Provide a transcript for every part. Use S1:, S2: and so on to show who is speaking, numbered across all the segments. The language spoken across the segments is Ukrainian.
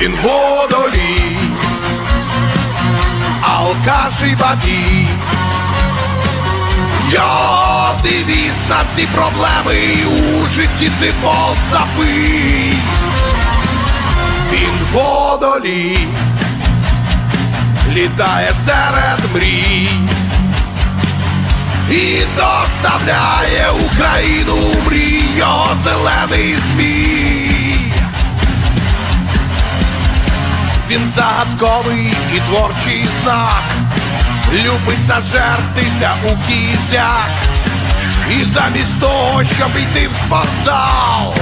S1: він водолій, алкаш і бабій. Йо, дивись на всі проблеми у житті ти болт. Він водолій, літає серед мрій і доставляє Україну мрій його зелений змій. Він загадковий і творчий знак, любить нажертися у кізяк. І замість того, щоб йти в спортзал,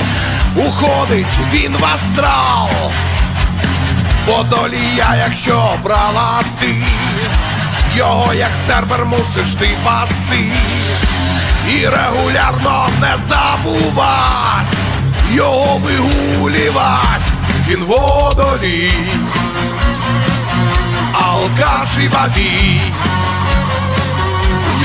S1: уходить він в астрал. Водолія, якщо брала ти, його як цербер мусиш ти пасти. І регулярно не забувать, його вигулівать, він водолій, алкаш і бабій.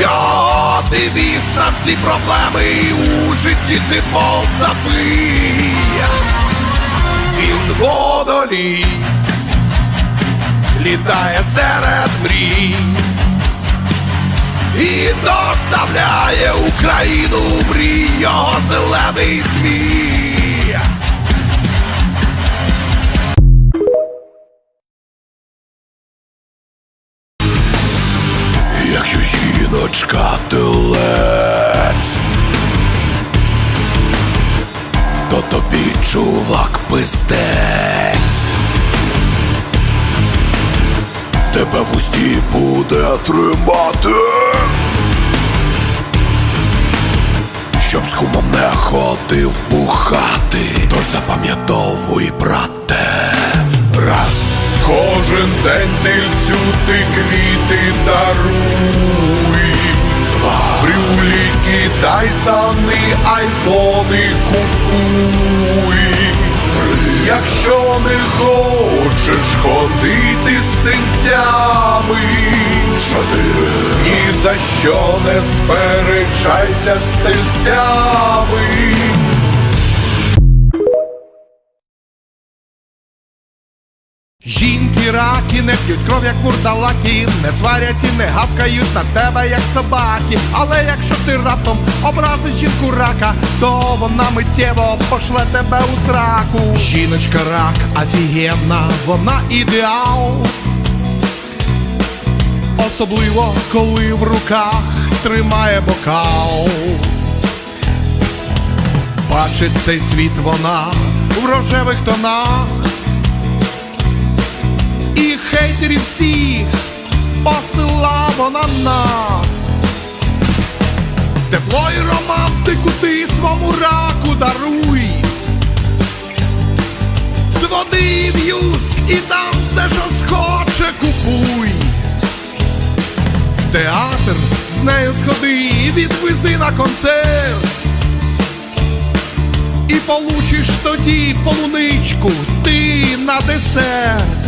S1: Йо, дивись на всі проблеми у житті ти болт забий. Він водолій, літає серед мрій і доставляє Україну мрій його зелений змій. Тобі чувак пиздець. Тебе в усті буде тримати. Щоб з кумом не ходив бухати, тож запам'ятовуй, брате, раз. Кожен день тильцю ти квіти даруй. Тайсани, айфони купуй. Якщо не хочеш ходити з синцями, ні за що не сперечайся з тельцями.
S2: Жінки раки не п'ють кров, як вурдалаки, не сварять і не гавкають на тебе, як собаки. Але якщо ти раптом образиш жінку рака, то вона миттєво пошле тебе у сраку. Жіночка рак офігенна, вона ідеал. Особливо, коли в руках тримає бокал. Бачить цей світ вона в рожевих тонах. Хейтерів всіх посила вона на Тепло і романтику ти свому раку даруй. З води в юск і там все, що схоче, купуй. В театр з нею сходи і відвези на концерт. І получиш тоді полуничку ти на десерт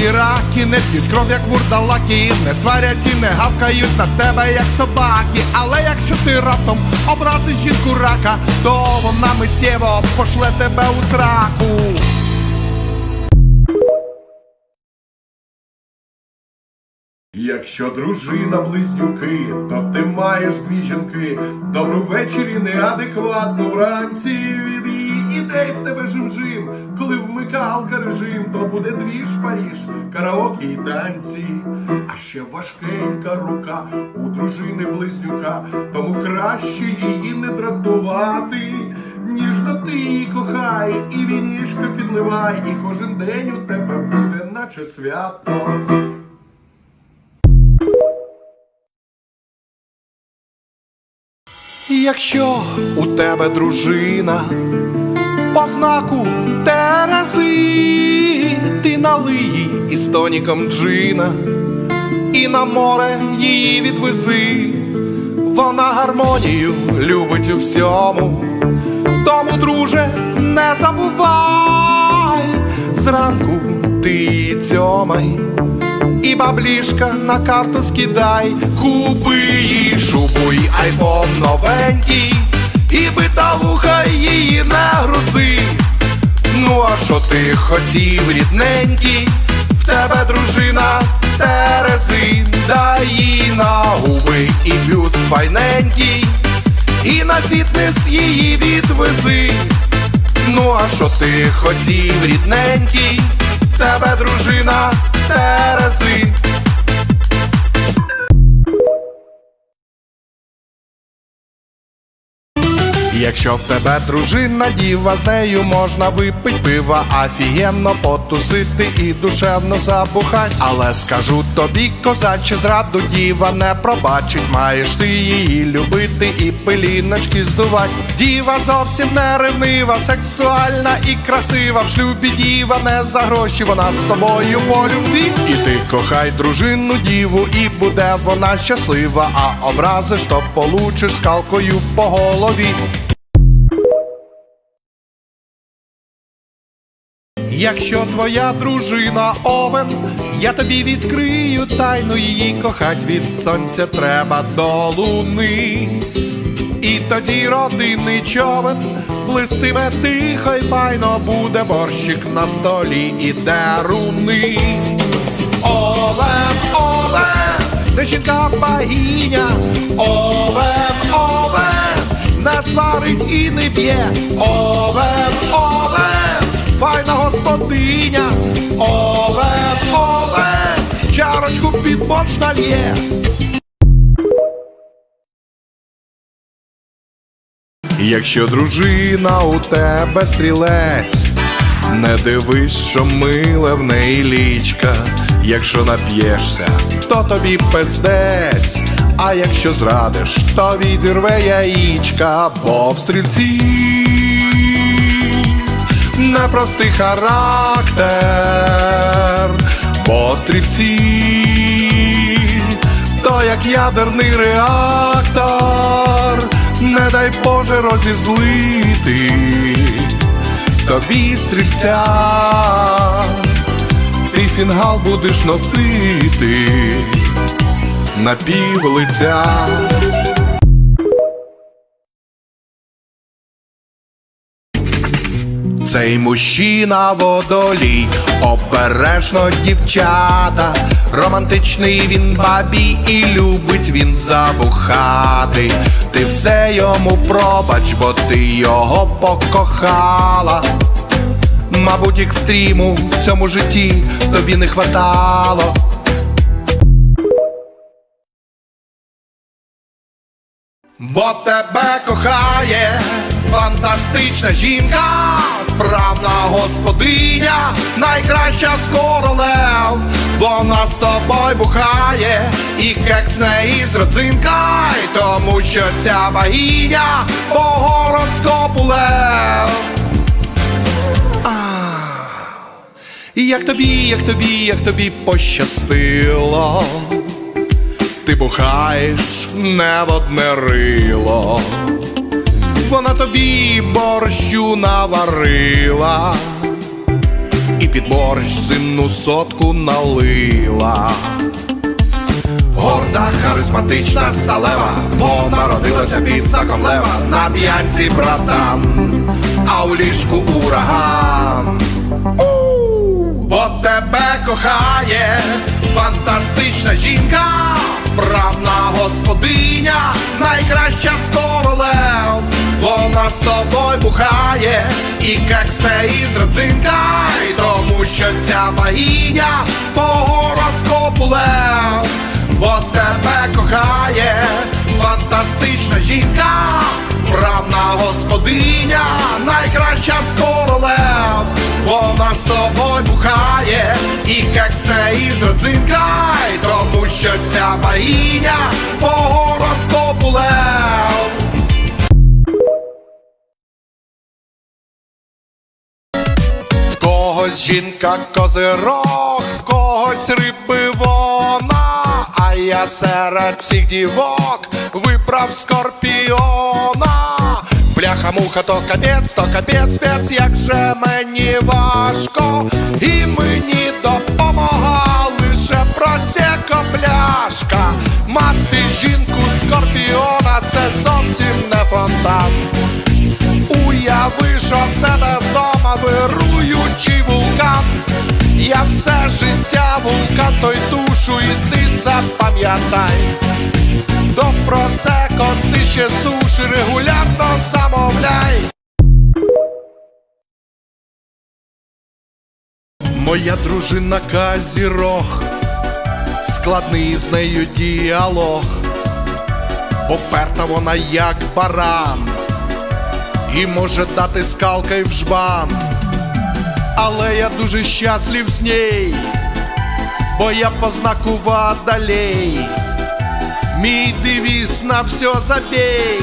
S2: Жінки раки не п'ють кров, як вурдалаки, не сварять і не гавкають на тебе, як собаки. Але якщо ти раптом образиш жінку рака, то вона миттєво пошле тебе у сраку.
S1: Якщо дружина близнюки, то ти маєш дві жінки. Добру ввечері неадекватно вранці її в тебе жим-жим. Коли вмикалка режим, то буде дві ж Паріж, караоке і танці. А ще важкенька рука у дружини близнюка, тому краще її не дратувати. Ніжно ти її кохай, і вінішко підливай, і кожен день у тебе буде, наче свято.
S2: Якщо у тебе дружина по знаку Терези, ти налий їй із тоніком джина, і на море її відвези, вона гармонію любить у всьому, тому, друже, не забувай, зранку ти її цьомай. І баблішка на карту скидай, купи їй шубу й айфон новенький, і бита вуха її не грузи. Ну а
S1: що ти хотів, рідненький, в тебе дружина Терези, дай їй на губи і бюст файненький, і на фітнес її відвези. Ну а що ти хотів, рідненький, в тебе дружина Терези. Якщо в тебе дружина діва, з нею можна випить пива, офігенно потусити і душевно забухать. Але скажу тобі, козаче, зраду діва не пробачить, маєш ти її любити і пиліночки здувать. Діва зовсім не ревнива, сексуальна і красива. В шлюбі діва не за гроші, вона з тобою по любві. І ти кохай дружину діву, і буде вона щаслива, а образиш, то получиш скалкою по голові. Якщо твоя дружина овен, я тобі відкрию тайну її кохать від сонця треба до луни. І тоді родинний човен блистиме тихо й файно буде борщик на столі і деруни. Овен, овен, де жінка богиня, овен, овен, не сварить і не б'є, овен, овен, файна господиня, овен, овен, чарочку під нальє. Якщо дружина у тебе стрілець, не дивись, що миле в неї лічка. Якщо нап'єшся, то тобі пиздець. А якщо зрадиш, то відірве яїчка, бо в стрільці непростий характер, бо стрільці то як ядерний реактор, не дай Боже розізлити тобі стрільця, ти фінгал будеш носити на пів лиця. Цей мужчина водолій, обережно дівчата, романтичний він бабі і любить він забухати. Ти все йому пробач, бо ти його покохала. Мабуть, екстриму в цьому житті тобі не хватало. Бо тебе кохає фантастична жінка, вправна господиня, найкраща з королев. Вона з тобою бухає і кекс неї з родзинка, й тому що ця богиня по гороскопу лев. І як тобі, як тобі, як тобі пощастило ти бухаєш не в одне рило, вона тобі борщу наварила, і під борщ зимну сотку налила. Горда, харизматична, сталева, бо народилася під знаком лева на п'янці братан, а у ліжку ураган. Тебе кохає фантастична жінка, правна господиня, найкраща з королев. Вона з тобою бухає і кексне із родзинка, й тому що ця богиня по гороскопу лев. Бо тебе кохає фантастична жінка, правна господиня, найкраща з королев. Вона з тобою бухає і кексе із родзинка, й тому що ця богиня по гороскопу лев. В когось жінка козирог, в когось риби вона, а я серед всіх дівок вибрав скорпіона. Бляха муха, то капець, то капець, спец, як же мені важко, і мені допомога лише просека пляшка. Мати жінку скорпіона, це зовсім не фонтан. Уяви, що в тебе вдома вируючий Я все життя вулкан той душу, і ти запам'ятай. До просеко ти ще суші регулярно замовляй. Моя дружина Казірог, складний з нею діалог, бо вона як баран, і може дати скалкой в жбан. Але я дуже щаслив з ней, бо я по знаку. Мій девіз на все забей.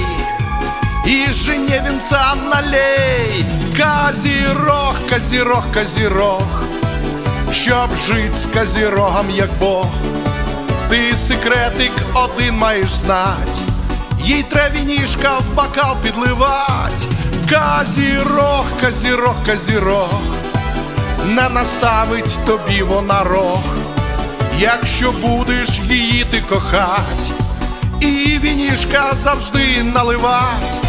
S1: І жене венца налей. Казірог, казірог, казірог. Щоб жить з казірогом, як Бог. Ти секретик один маєш знать. Їй треба вінішка в бокал підливать. Казірог, казірог, казірог. Не наставить тобі вона рог. Якщо будеш її ти кохать, і вінішка завжди наливать,